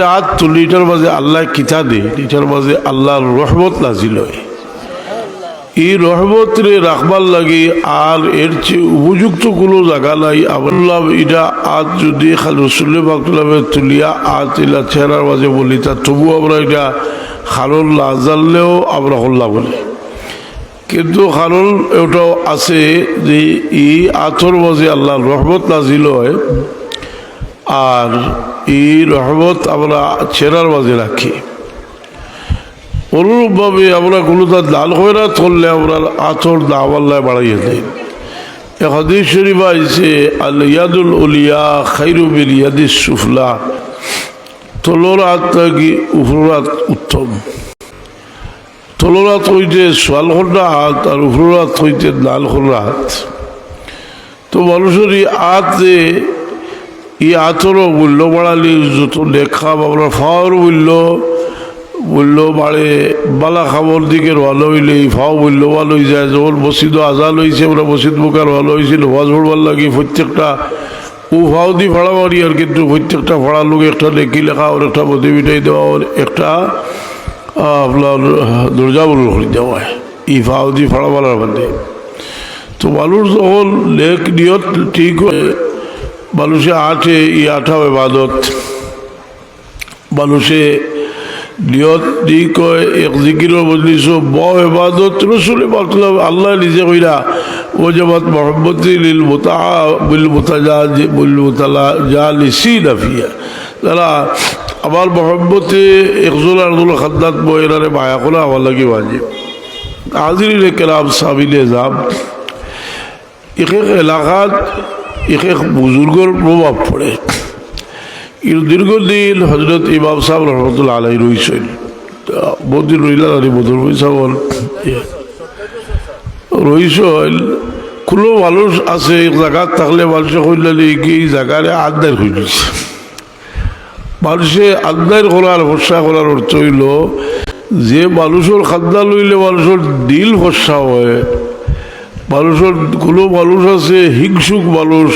মাঝে হাত তুলি এটার মাঝে আল্লাহ কিতা দে এটার মাঝে আল্লাহর রহমত নাজিল হয়। এই রহমত রে রাখবার লাগে আর এর চেয়ে উপযুক্ত কোনো জায়গা নাই। আবুল্লাহ এটা আজ যদি খালি রসুল্লে বাকুল্লামে তুলিয়া আজ এলা চেহারার মাঝে বলি, তা তবু আমরা এটা খারল না জানলেও আমরা হল্লা বলি। কিন্তু কারণ এটাও আছে যে এই আতর মাঝে আল্লাহর রহমত নাজিল হয়। আর এই রহমত আমরা চেরার মাঝে রাখি। অনুরূপভাবে আমরা কোনো তার দাল খয়রাত করলে আমরা আতর দাম আল্লাহ বাড়াইয়ে দেয় হাদিস শরীফ আইছে আল ইয়াদুল উলিয়া খাইরু বিল ইয়াদিস সুফলা। তলোর হাত নাকি উপরাত উত্তম। তলোরাত হইতে সোয়াল খন্ডা হাত আর উপরাত হইতে নাল খন্ডা হাত। তো মানুষের এই হাতে এই হাতেরও মূল্য বাড়ালি যত দেখা আমরা ফাওয়ার মূল্য মূল্য বাড়ে বালা খাবর দিকে ভালো হইলে ফাও মূল্য ভালো হয়ে যায়, যখন মসজিদ আজাল হয়েছে আমরা মসজিদ মুখার ভালো হয়েছে নমাজ পড়বার লাগে প্রত্যেকটা ও ফাও দি ভাড়া মারি, আর কিন্তু প্রত্যেকটা ভাড়া লোক একটা লেখি লেখা ওর একটা মিটাই দেওয়া ওর একটা আপনার দরজা বল করে দেওয়া ই ফাও দি ভাড়া মারার মধ্যে। তো মানুষ যখন লেখ নিয়ত ঠিক হয়ে মানুষে আটে ই আঠাও এবাদত। মানুষে নিয়ত দি কয়, এক জিকিরের মজলিস ব এবাদত, রসুল বাকলাম আল্লাহ নিজে কইরা, ও জবাত মোহাম্মতি লিল মোতা বিল মোতাজা বিল মোতালা, যা লিসি নাফিয়া। তারা আমার মোহাম্মতে একজন আরদুল খাদ্দাত বইরারে মায়া করা আমার লাগে বাজিব হাজির কেলাম সাবিলে যাম। এক এলাকাত এক বুজুর্গর প্রভাব পড়ে কিন্তু দীর্ঘদিন হজরত ইমাম সাহেব রহমতুল্লাহ আলাই রইছেন বহুদিন রইলা জানি বদর সাহল রইছেন কোনো মানুষ আছে এক জায়গাত থাকলে মানুষে কইলালি কি জায়গারে আদায় হইছে মানুষে আদায় করার ভরসা করার অর্থ হইল যে মানুষের খাদ্যা লইলে মানুষের দিল ভরসা হয় মানুষের কোনো মানুষ আছে, হিংসুক মানুষ,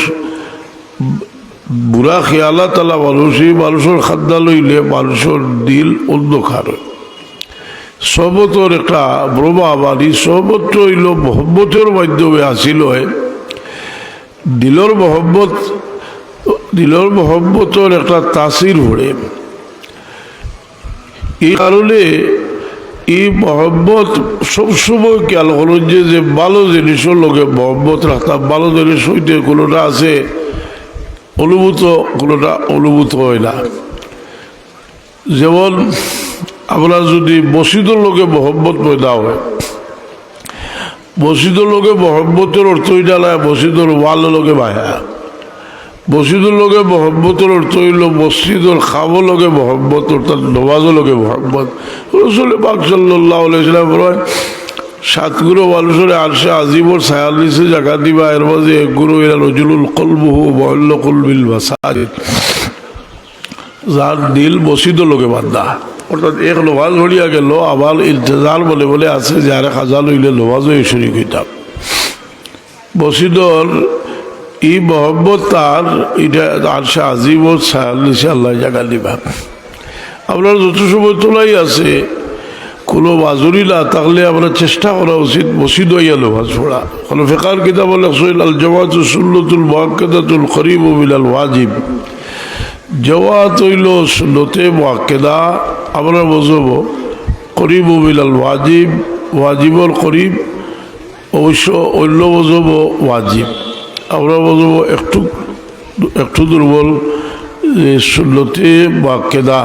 বুড়া খেয়ালা তালা মানুষই মানুষের খাদ্যা লইলে মানুষের দিল অন্ধকার। সবতর একটা এই সবত্র হইল মহব্বতের মাধ্যমে আসিল দিলর মহব্বত, দিলর মহব্বতর একটা তাসির ভরে এই কারণে এই মহব্বত সবসময় খেয়াল করুন যে যে ভালো জিনিসের লোকে মহব্বত রাখতাম ভালো জিনিস হইতে কোনোটা আছে? অনুভূত, কোনোটা অনুভূত হয় না। যেমন আপনার যদি মসজিদের লোকে মহব্বত পয়দা হয়, মসজিদের লোকে মহব্বতের অর্থ হইটা না মসজিদের ওয়াল লোকে বায়া মসজিদের লোকে মহব্বতের অর্থ হইল মসজিদের খাব লোকে মহব্বত, অর্থাৎ নমাজও লোকে মহব্বত। রসুল পাক সাল্লাহ সাতগুলো মানুষের আরশে আজিবর ছায়াল্লিশে জায়গা দিবা, এর মাঝে একগুলো এরা নজরুল কলবহু মহল্ল কলবিল যার দিল মসজিদ লোকে বান্ধা অর্থাৎ এক নমাজ হলিয়া গেল, আবার ইন্তজার বলে বলে আছে যে আরে খাজা লইলে নমাজও শরীর হইতাম। মসজিদর ই মহব্বত তার, এটা আরশে আজিবর ছায়াল্লিশে আল্লাহ জায়গা দিবা আপনার যত সময় তোলাই আছে, কোনো মাজুরি না থাকলে আমরা চেষ্টা করা উচিত, মসজিদ হইয়া নামাজ পড়া। কোনো ফেকার কিতাব লেখছিল আল জমাত সুল্লতুল মোয়াক্কেদাতুল করিব বিলাল ওয়াজিব। জওয়াত হইল সুন্নতে মোয়াক্কেদা আমরা বুঝব করিব বিলাল ওয়াজিব ওয়াজিবর করিব অবশ্য অন্য বুঝব ওয়াজিব। আমরা বুঝব একটু একটু দুর্বল সুন্নতে মোয়াক্কেদা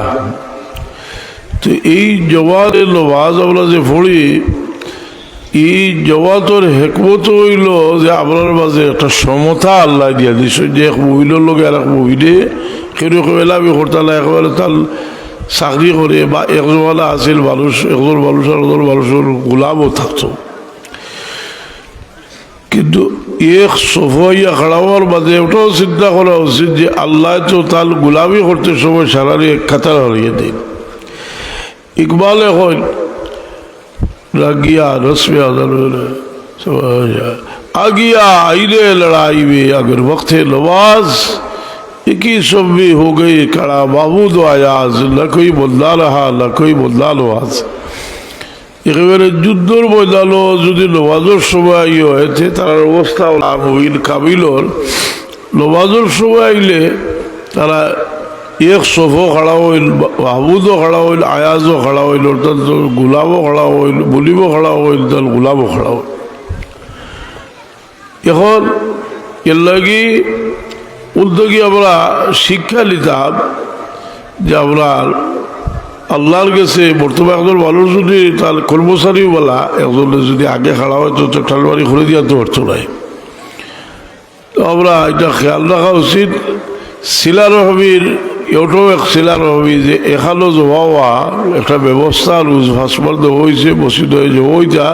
তো এই জওয়াতের নমাজ আমরা যে পড়ি, এই জওয়াতর হেকমত হইল যে আপনার মাঝে একটা সমতা আল্লাহ দিয়া দিস যে এক মহিলার লোক আর এক মহিলে কেবেলা আমি করতাম একেবারে তার চাকরি করে বা একজনওয়ালা আছিল মানুষ, একজন মানুষ আর একজন মানুষের গোলামও থাকতো। কিন্তু এক সফাইয়া খাড়াবার মাঝে ওটাও চিন্তা করা উচিত যে আল্লাহ তো তার গোলামি করতে সময় সারারি এক খাতার হারিয়ে দিন इकबाल हो गया रस्म आ गया आईने लड़ाई में अगर वक्त नवाज इक्कीस सौ भी हो गई कड़ा बाबू दो आयाज न कोई বদলা रहा न कोई বদলা আজ একেবারে যুদ্ধর ময়দানও যদি নমাজের সময় ইয়ে হয়েছে তার অবস্থা হইল কাবিলর। নমাজের সময় আইলে তারা এক সফো খাড়া হইল মাহবুদও খাড়া হইল, আয়াজও খাড়া হইল, অর্থাৎ গোলামও খাড়া হইল বলিব খাড়া হইল, তার গোলামও খাড়া হইল। এখন এর লাগি উদ্যোগী আমরা শিক্ষা নিতাম যে আমরা আল্লাহর কাছে বর্তমানে একজন মানুষ যদি তার কর্মচারী বলা, একজন যদি আগে খাড়া হয়, তো ঠালবাড়ি খুলে দিয়ে তো অর্থ নাই আমরা এটা খেয়াল রাখা উচিত। শিলার হবির এটাও এক শিলার হবি যে এখানেও জমা হওয়া একটা ব্যবস্থা, রুজ ভাসমান হয়েছে মসজিদ হয়েছে ওইটা